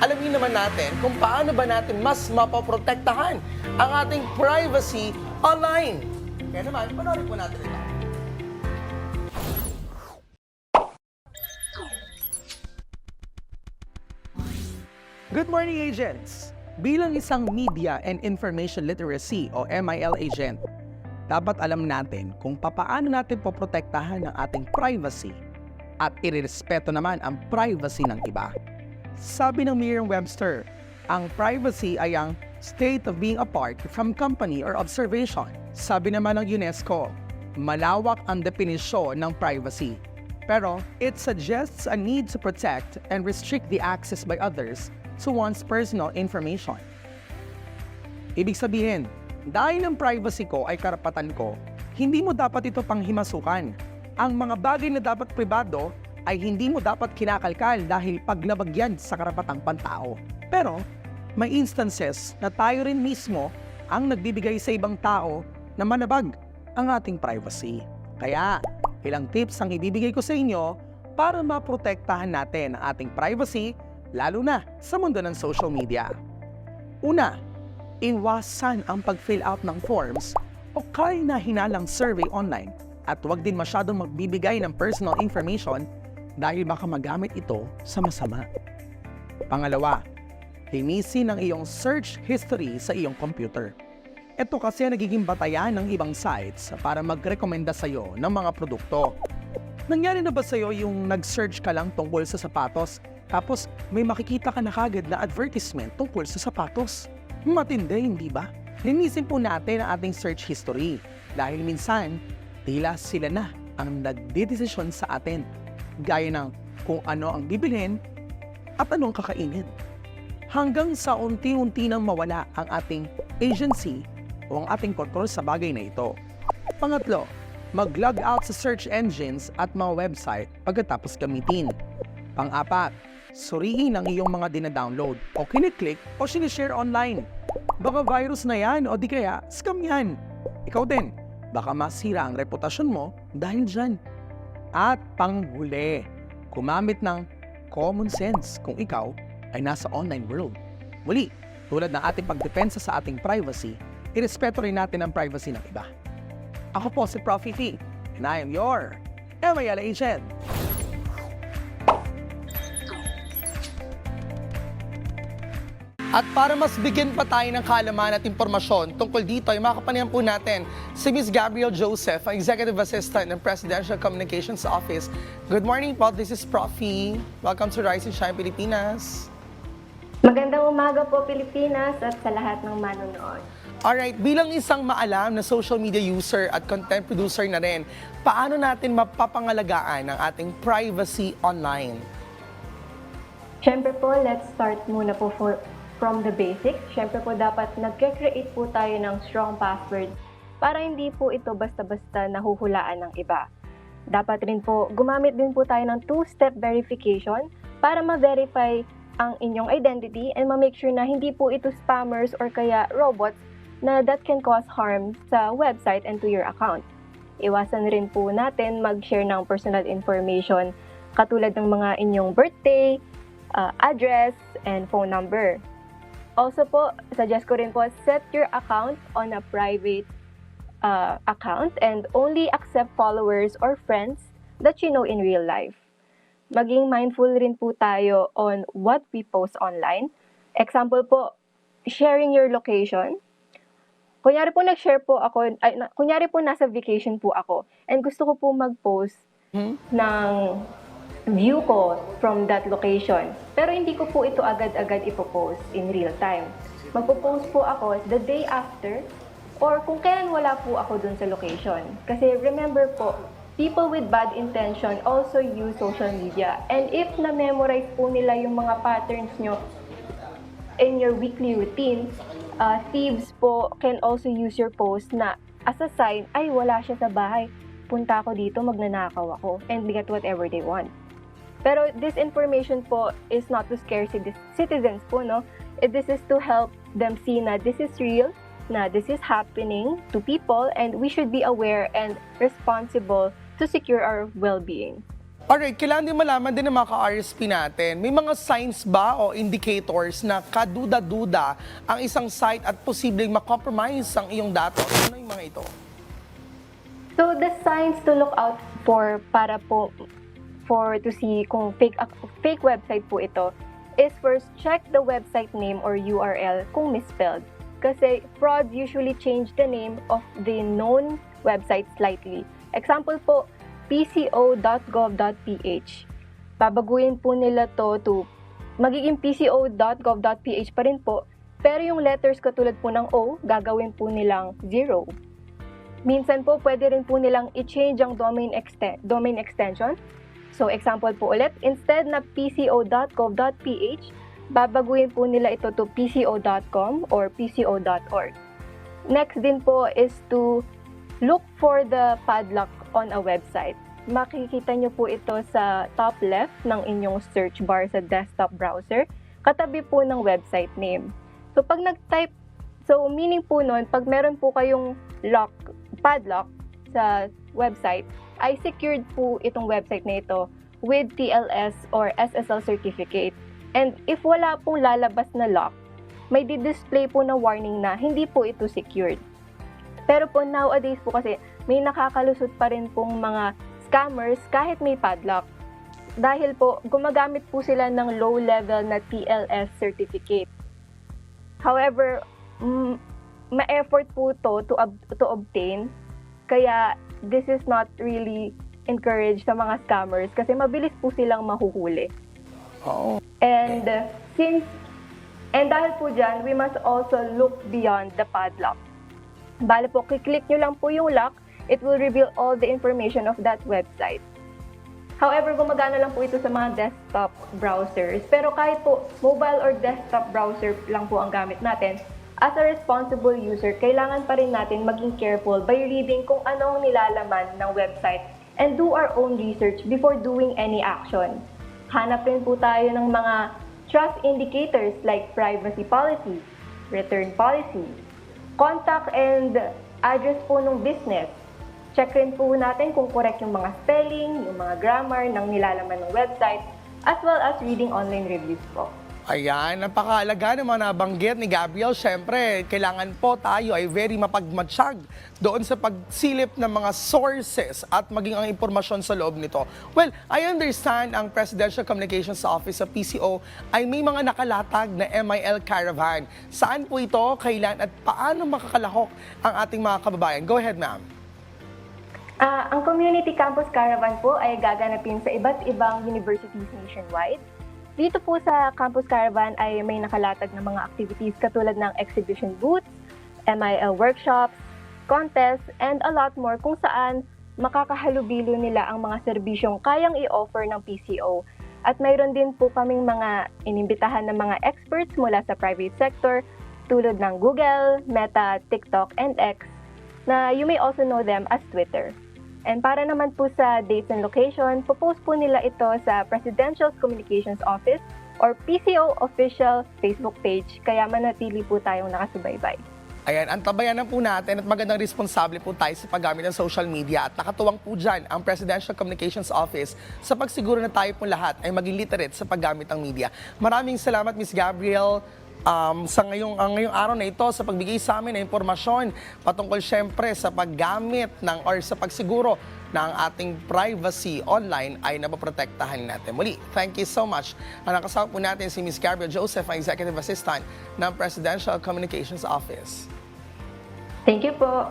alamin naman natin kung paano ba natin mas mapoprotektahan ang ating privacy online. Kaya naman, panoorin po natin ito. Good morning, agents! Bilang isang Media and Information Literacy o MIL agent, dapat alam natin kung papaano natin poprotektahan ang ating privacy at irerespeto naman ang privacy ng iba. Sabi ng Merriam-Webster, ang privacy ay ang state of being apart from company or observation. Sabi naman ng UNESCO, malawak ang definisyon ng privacy. Pero it suggests a need to protect and restrict the access by others to one's personal information. Ibig sabihin, dahil ang privacy ko ay karapatan ko, hindi mo dapat ito panghimasukan. Ang mga bagay na dapat pribado ay hindi mo dapat kinakalkal dahil paglabagyan sa karapatang pantao. Pero, may instances na tayo rin mismo ang nagbibigay sa ibang tao na manabag ang ating privacy. Kaya, ilang tips ang ibibigay ko sa inyo para maprotektahan natin ang ating privacy lalo na sa mundo ng social media. Una, iwasan ang pag-fill out ng forms o kaya na hinalang survey online at huwag din masyadong magbibigay ng personal information dahil baka magamit ito sa masama. Pangalawa, linisin ang iyong search history sa iyong computer. Ito kasi ang nagiging batayan ng ibang sites para magrekomenda sa iyo ng mga produkto. Nangyari na ba sa iyo yung nag-search ka lang tungkol sa sapatos tapos may makikita ka na kagad na advertisement tungkol sa sapatos? Matindi, hindi ba? Linisin po natin ang ating search history dahil minsan tila sila na ang nagdidesisyon sa atin gaya ng kung ano ang bibilhin at anong kakainin. Hanggang sa unti-unti nang mawala ang ating agency o ang ating kontrol sa bagay na ito. Pangatlo, mag-log out sa search engines at mga website pagkatapos gamitin. Pang-apat, suriin ang iyong mga dinadownload o kiniklik o sinishare online. Baka virus na yan o di kaya scam yan. Ikaw din, baka masira ang reputasyon mo dahil dyan. At panghuli, kumamit ng common sense kung ikaw ay nasa online world. Muli, tulad ng ating pagdepensa sa ating privacy, irespeto rin natin ang privacy ng iba. Ako po si Profi T, and I am your MIL agent. At para mas bigyan pa tayo ng kalaman at impormasyon tungkol dito, ay makapanihan po natin si Ms. Gabrielle Joseph, ang Executive Assistant ng Presidential Communications Office. Good morning po, this is Profi. Welcome to Rise and Shine Pilipinas. Magandang umaga po Pilipinas at sa lahat ng manonood. Alright, bilang isang maalam na social media user at content producer na rin, paano natin mapapangalagaan ang ating privacy online? Siyempre po, let's start muna po for, from the basics. Siyempre po, dapat nagke-create po tayo ng strong password para hindi po ito basta-basta nahuhulaan ng iba. Dapat rin po, gumamit din po tayo ng two-step verification para ma-verify ang inyong identity and ma-make sure na hindi po ito spammers or kaya robots na that can cause harm sa website and to your account. Iwasan rin po natin mag-share ng personal information katulad ng mga inyong birthday, uh, address, and phone number. Also po, suggest ko rin po, set your account on a private uh, account and only accept followers or friends that you know in real life. Maging mindful rin po tayo on what we post online. Example po, sharing your location. Kunyari po nag-share po ako, ay, na, kunyari po nasa vacation po ako and gusto ko po mag-post Hmm? ng view ko from that location. Pero hindi ko po ito agad-agad ipopost in real time. Magpo-post po ako the day after or kung kailan wala po ako dun sa location. Kasi remember po, people with bad intention also use social media. And if na-memorize po nila yung mga patterns nyo in your weekly routine, uh, thieves po can also use your post na as a sign, ay wala siya sa bahay. Punta ako dito, magnanakaw ako, and get whatever they want. Pero this information po is not to scare citi- citizens po, no? Eh, This is to help them see na this is real, na this is happening to people, and we should be aware and responsible to secure our well-being. Alright, kailangan din malaman din ng mga ka-RSP natin, may mga signs ba o indicators na kaduda-duda ang isang site at posibleng makompromise ang iyong datos? Ano yung mga ito? So the signs to look out for para po for to see kung fake fake website po ito is first check the website name or URL kung misspelled. Kasi frauds usually change the name of the known website slightly. Example po, pco.gov.ph. Babaguhin po nila to to magiging pco.gov.ph pa rin po, pero yung letters katulad po ng O, gagawin po nilang zero. Minsan po, pwede rin po nilang i-change ang domain, exten- domain extension. So, example po ulit, instead na pco.gov.ph, babaguhin po nila ito to pco.com or pco.org. Next din po is to look for the padlock on a website. Makikita nyo po ito sa top left ng inyong search bar sa desktop browser, katabi po ng website name. So, pag nag-type, so meaning po nun, pag meron po kayong lock, padlock sa website, ay secured po itong website na ito with TLS or SSL certificate. And if wala pong lalabas na lock, may di-display po na warning na hindi po ito secured. Pero po nowadays po kasi may nakakalusot pa rin pong mga scammers kahit may padlock. Dahil po gumagamit po sila ng low level na TLS certificate. However, mm, ma-effort po to to, ob- to obtain. Kaya this is not really encouraged sa mga scammers kasi mabilis po silang mahuhuli. Oo. And uh, since and dahil po dyan, we must also look beyond the padlock. Bale po, kiklik nyo lang po yung lock, it will reveal all the information of that website. However, gumagana lang po ito sa mga desktop browsers. Pero kahit po mobile or desktop browser lang po ang gamit natin, as a responsible user, kailangan pa rin natin maging careful by reading kung ano ang nilalaman ng website and do our own research before doing any action. Hanap rin po tayo ng mga trust indicators like privacy policy, return policy, contact and address po ng business. Check rin po natin kung correct yung mga spelling, yung mga grammar ng nilalaman ng website, as well as reading online reviews po. Ayan, napakahalaga ng mga nabanggit ni Gabriel. Siyempre, kailangan po tayo ay very mapagmatsyag doon sa pagsilip ng mga sources at maging ang impormasyon sa loob nito. Well, I understand ang Presidential Communications Office sa PCO ay may mga nakalatag na MIL Caravan. Saan po ito, kailan at paano makakalahok ang ating mga kababayan? Go ahead, ma'am. Ah, ang Community Campus Caravan po ay gaganapin sa iba't ibang universities nationwide. Dito po sa Campus Caravan ay may nakalatag na mga activities katulad ng exhibition booths, MIL workshops, contests, and a lot more kung saan makakahalubilo nila ang mga serbisyong kayang i-offer ng PCO. At mayroon din po kaming mga inimbitahan ng mga experts mula sa private sector tulad ng Google, Meta, TikTok, and X na you may also know them as Twitter. And para naman po sa dates and location, popost po nila ito sa Presidential Communications Office or PCO official Facebook page, kaya manatili po tayong nakasubaybay. Ayan, antabayan na po natin at magandang responsable po tayo sa paggamit ng social media at nakatuwang po dyan ang Presidential Communications Office sa pagsiguro na tayo po lahat ay maging literate sa paggamit ng media. Maraming salamat, Miss Gabriel, um, sa ngayong, ang ngayong araw na ito sa pagbigay sa amin ng impormasyon patungkol syempre sa paggamit ng or sa pagsiguro na ang ating privacy online ay napoprotektahan natin. Muli, thank you so much. Ang nakasama po natin si Ms. Gabriel Joseph, ang Executive Assistant ng Presidential Communications Office. Thank you po.